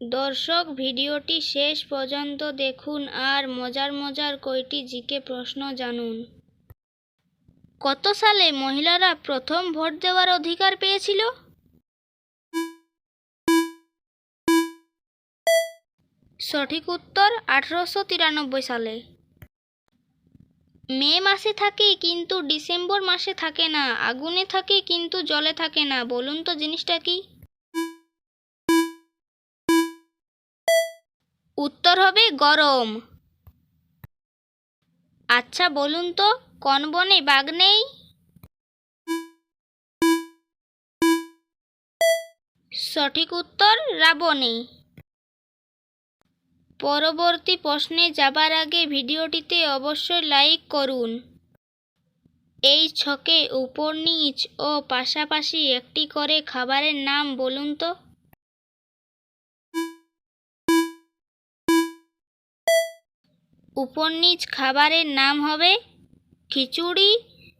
দর্শক, ভিডিওটি শেষ পর্যন্ত দেখুন আর মজার মজার কয়টি জিকে প্রশ্ন জানুন। কত সালে মহিলারা প্রথম ভোট দেওয়ার অধিকার পেয়েছিল? সঠিক উত্তর, আঠারোশো তিরানব্বই সালে। মে মাসে থাকে কিন্তু ডিসেম্বর মাসে থাকে না, আগুনে থাকে কিন্তু জলে থাকে না, বলুন তো জিনিসটা কি? উত্তর হবে গরম। আচ্ছা বলুন তো, কোন বনে বাঘ নেই? সঠিক উত্তর, রাবণে। পরবর্তী প্রশ্নে যাবার আগে ভিডিওটিতে অবশ্যই লাইক করুন। এই ছকে উপর, নিচ ও পাশাপাশি একটি করে খাবারের নাম বলুন তো। উপর নিচ খাবারের নাম হবে খিচুড়ি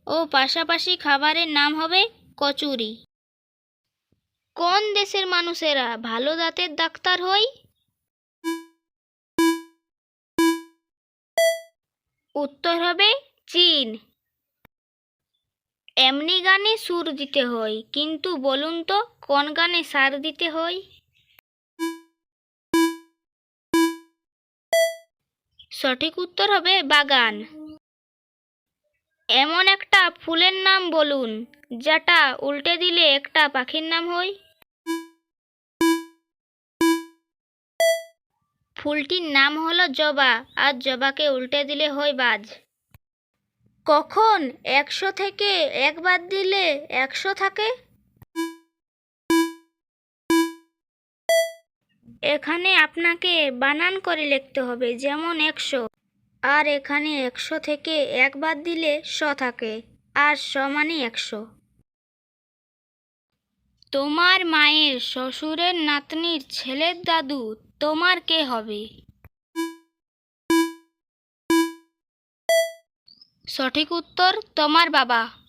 ও পাশাপাশি খাবারের নাম হবে কচুরি। কোন দেশের মানুষেরা ভালো দাঁতের ডাক্তার হয়? উত্তর হবে চীন। এমনি গানে সুর দিতে হয়, কিন্তু বলুন তো কোন গানে সার দিতে হয়? সঠিক উত্তর হবে বাগান। এমন একটা ফুলের নাম বলুন, যেটা উল্টে দিলে একটা পাখির নাম হয়। ফুলটির নাম হলো জবা, আর জবাকে উল্টে দিলে হয় বাজ। কখন একশো থেকে একবার দিলে একশো থাকে? এখানে আপনাকে বানান করে লিখতে হবে, যেমন একশো। আর এখানে একশো থেকে এক বাদ দিলে শ থাকে, আর শ মানে একশো। তোমার মায়ের শ্বশুরের নাতনির ছেলের দাদু, তোমার কে হবে? সঠিক উত্তর, তোমার বাবা।